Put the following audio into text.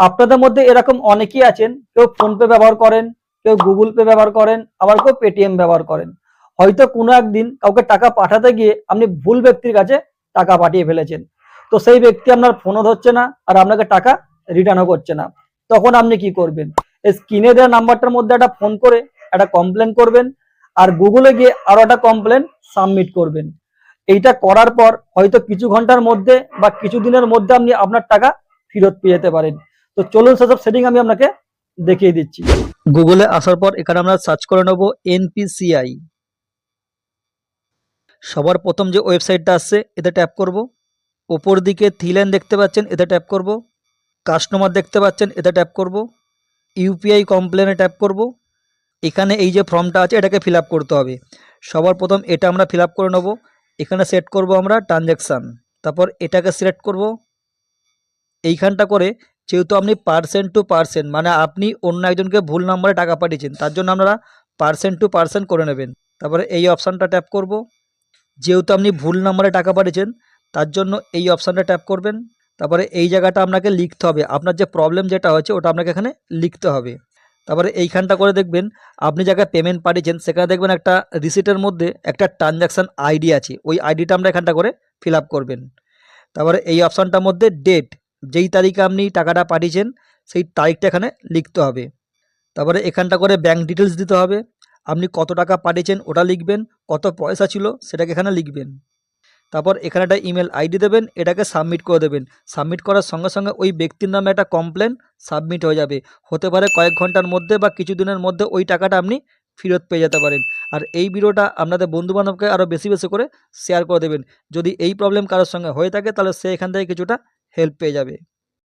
আপনাদের মধ্যে এরকম অনেকেই আছেন, কেউ ফোনপে ব্যবহার করেন, কেউ গুগল পে ব্যবহার করেন, আবার কেউ পেটিএম ব্যবহার করেন। হয়তো কোনো একদিন কাউকে টাকা পাঠাতে গিয়ে আপনি ভুল ব্যক্তির কাছে টাকা পাঠিয়ে ফেলেছেন। তো সেই ব্যক্তি আপনার ফোনও ধরছে না আর আপনাকে টাকা রিটার্নও করছে না। তখন আপনি কি করবেন? এই স্ক্রিনে দেওয়া নাম্বারটার মধ্যে একটা ফোন করে একটা কমপ্লেন করবেন আর গুগলে গিয়ে আরও একটা কমপ্লেন সাবমিট করবেন। এইটা করার পর হয়তো কিছু ঘণ্টার মধ্যে বা কিছু দিনের মধ্যে আপনি আপনার টাকা ফেরত পেয়ে যেতে পারেন। তো চলুন সেসব সেটিং আমি আপনাকে দেখিয়ে দিচ্ছি। গুগলে আসার পর এখানে আমরা সার্চ করে নেব এনপিসিআই সবার প্রথম যে ওয়েবসাইটটা আসছে এতে ট্যাপ করব। ওপর দিকে থ্রি লাইন দেখতে পাচ্ছেন, এতে ট্যাপ করব। কাস্টমার দেখতে পাচ্ছেন, এতে ট্যাপ করব। ইউপিআই কমপ্লেনে ট্যাপ করব। এখানে এই যে ফর্মটা আছে, এটাকে ফিল করতে হবে। সবার প্রথম এটা আমরা ফিল করে নেব। এখানে সেট করব আমরা ট্রানজ্যাকশান তারপর এটাকে সিলেক্ট করব। এইখানটা করে যেহেতু আপনি পার্সেন্ট টু পার্সেন্ট মানে আপনি অন্য একজনকে ভুল নম্বরে টাকা পাঠিয়েছেন, তার জন্য আপনারা পার্সেন্ট টু পার্সেন্ট করে নেবেন। তারপরে এই অপশানটা ট্যাপ করব। যেহেতু আপনি ভুল নম্বরে টাকা পাঠিয়েছেন, তার জন্য এই অপশানটা ট্যাপ করবেন। তারপরে এই জায়গাটা আপনাকে লিখতে হবে। আপনার যে প্রবলেম যেটা হচ্ছে ওটা আপনাকে এখানে লিখতে হবে। তারপরে এইখানটা করে দেখবেন, আপনি জায়গায় পেমেন্ট পাঠিয়েছেন, সেখানে দেখবেন একটা রিসিটের মধ্যে একটা ট্রানজ্যাকশান আইডি আছে। ওই আইডিটা আমরা এখানটা করে ফিল করবেন। তারপরে এই অপশানটার মধ্যে ডেট যেই তারিখে আপনি টাকাটা পাঠিয়েছেন, সেই তারিখটা এখানে লিখতে হবে। তারপরে এখানটা করে ব্যাঙ্ক ডিটেলস দিতে হবে। আপনি কত টাকা পাঠিয়েছেন ওটা লিখবেন, কত পয়সা ছিল সেটাকে এখানে লিখবেন। তারপর এখানে একটা ইমেল আইডি দেবেন, এটাকে সাবমিট করে দেবেন। সাবমিট করার সঙ্গে সঙ্গে ওই ব্যক্তির নামে একটা কমপ্লেন সাবমিট হয়ে যাবে। হতে পারে কয়েক ঘণ্টার মধ্যে বা কিছু দিনের মধ্যে ওই টাকাটা আপনি ফেরত পেয়ে যেতে পারেন। আর এই ভিডিওটা আপনাদের বন্ধুবান্ধবকে আরও বেশি বেশি করে শেয়ার করে দেবেন। যদি এই প্রবলেম কারোর সঙ্গে হয়ে থাকে, তাহলে সে এখান থেকে কিছুটা হেল্প পেয়ে যাবে।